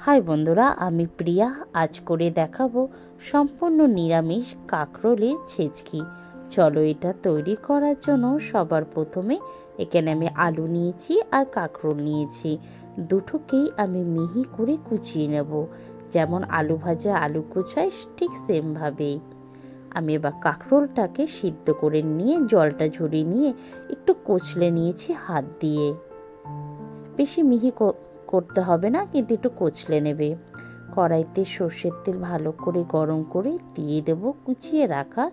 High বন্ধুরা, আমি প্রিয়া। আজ করে দেখাবো সম্পূর্ণ নিরামিষ কাঁকরোলের ছেচকি। চলো এটা তৈরি করার জন্য সবার প্রথমে এখানে আমি আলু নিয়েছি আর কাঁকরোল নিয়েছি। দুটোকেই আমি মিহি করে কুচিয়ে নেব। যেমন আলু ভাজা, আলু কুচাই ঠিক সেমভাবেই। আমি এবার কাঁকরোলটাকে সিদ্ধ করে নিয়ে জলটা ঝরিয়ে নিয়ে একটু কচলে নিয়েছি হাত দিয়ে। বেশি মিহি করতে হবে না, কিন্তু একটু কচলে নেবে। কড়াইতে সর্ষের তেল ভালো করে গরম করে দিয়ে দেব কুচিয়ে রাখা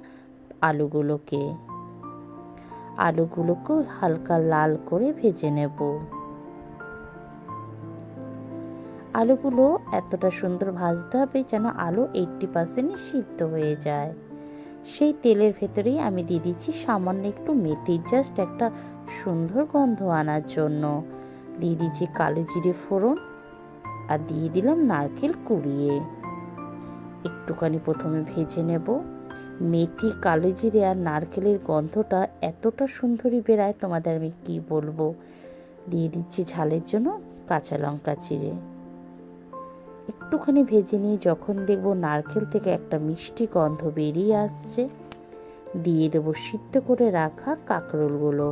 আলুগুলোকে। আলুগুলোকে হালকা লাল করে ভেজে নেব। আলুগুলো এতটা সুন্দর ভাজতে হবে যেন আলু এইটটি পার্সেন্ট সিদ্ধ হয়ে যায়। সেই তেলের ভেতরেই আমি দিয়ে দিচ্ছি সামান্য একটু মেথি জাস্ট একটা সুন্দর গন্ধ আনার জন্য। দিয়ে দিচ্ছি কালো জিরে ফোড়ন আর দিয়ে দিলাম নারকেল কুড়িয়ে। একটুখানি প্রথমে ভেজে নেব। মেথি, কালো জিরে আর নারকেলের গন্ধটা এতটা সুন্দরই বেরায় তোমাদের আমি কি বলব? দিয়ে দিচ্ছি ঝালের জন্য কাঁচা লঙ্কা চিড়ে একটুখানি ভেজে নিয়ে যখন দেখব নারকেল থেকে একটা মিষ্টি গন্ধ বেরিয়ে আসছে, দিয়ে দেবো সিদ্ধ করে রাখা কাঁকরোলগুলো।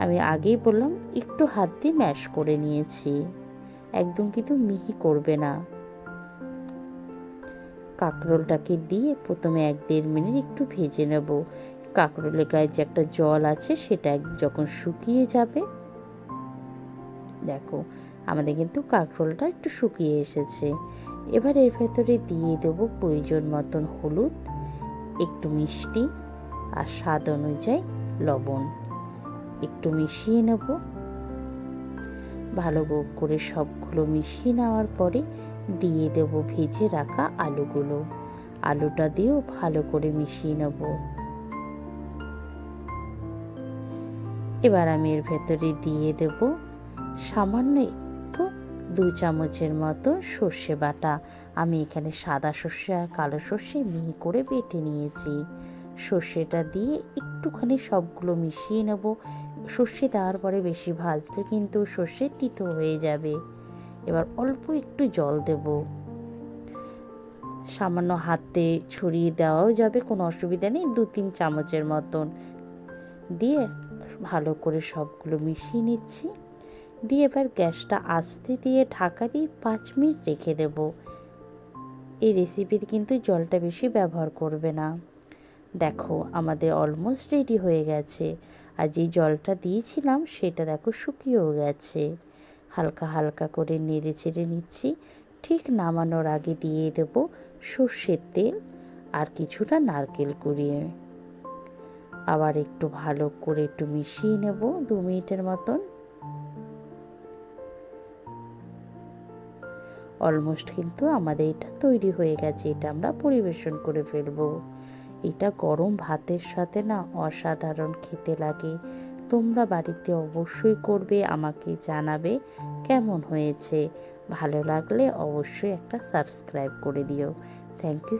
আমি আগেই বললাম, একটু হাত দিয়ে ম্যাশ করে নিয়েছি। একদম কিন্তু মিহি করবে না। কাঁকরোলটাকে দিয়ে প্রথমে এক দেড় মিনিট একটু ভেজে নেব। কাঁকরোলের গায়ে যে একটা জল আছে, সেটা যখন শুকিয়ে যাবে, দেখো, আমাদের কিন্তু কাঁকরোলটা একটু শুকিয়ে এসেছে। এবার এর ভেতরে দিয়ে দেবো প্রয়োজন মতন হলুদ, একটু মিষ্টি আর স্বাদ অনুযায়ী লবণ। একটু মিশিয়ে নেব। ভালো করে সবগুলো মিশিয়ে নেওয়ার পরে দিয়ে দেব ভেজে রাখা আলুগুলো। আলুটা দিয়েও ভালো করে মিশিয়ে নেব। এবার আমি এর ভেতরে দিয়ে দেব সামান্য একটু দু চামচের মতো সর্ষে বাটা। আমি এখানে সাদা সর্ষে আর কালো সর্ষে মিহি করে বেটে নিয়েছি। সর্ষেটা দিয়ে একটুখানি সবগুলো মিশিয়ে নেব। সর্ষে দেওয়ার পরে বেশি ভাজলে কিন্তু সর্ষে তিতো হয়ে যাবে। এবার অল্প একটু জল দেব। সামান্য হাতে ছড়িয়ে দেওয়াও যাবে, কোনো অসুবিধা নেই, দু তিন চামচের মতন। দিয়ে ভালো করে সবগুলো মিশিয়ে নিচ্ছি। দিয়ে এবার গ্যাসটা আস্তে দিয়ে ঢাকা দিয়ে পাঁচ মিনিট রেখে দেব। এই রেসিপিতে কিন্তু জলটা বেশি ব্যবহার করবে না। দেখো, আমাদের অলমোস্ট রেডি হয়ে গেছে। আর যেই জলটা দিয়েছিলাম সেটা দেখো শুকিয়েও গেছে। হালকা হালকা করে নেড়ে চেড়ে নিচ্ছি। ঠিক নামানোর আগে দিয়ে দেব সর্ষের তেল আর কিছুটা নারকেল কুড়িয়ে আবার একটু ভালো করে একটু মিশিয়ে নেব দু মিনিটের মতন। অলমোস্ট কিন্তু আমাদের এটা তৈরি হয়ে গেছে, এটা আমরা পরিবেশন করে ফেলব। এটা গরম ভাতের সাথে না অসাধারণ খেতে লাগে। তোমরা বাড়িতে অবশ্যই করবে, আমাকে জানাবে কেমন হয়েছে। ভালো লাগলে অবশ্যই একটা সাবস্ক্রাইব করে দিও। Thank you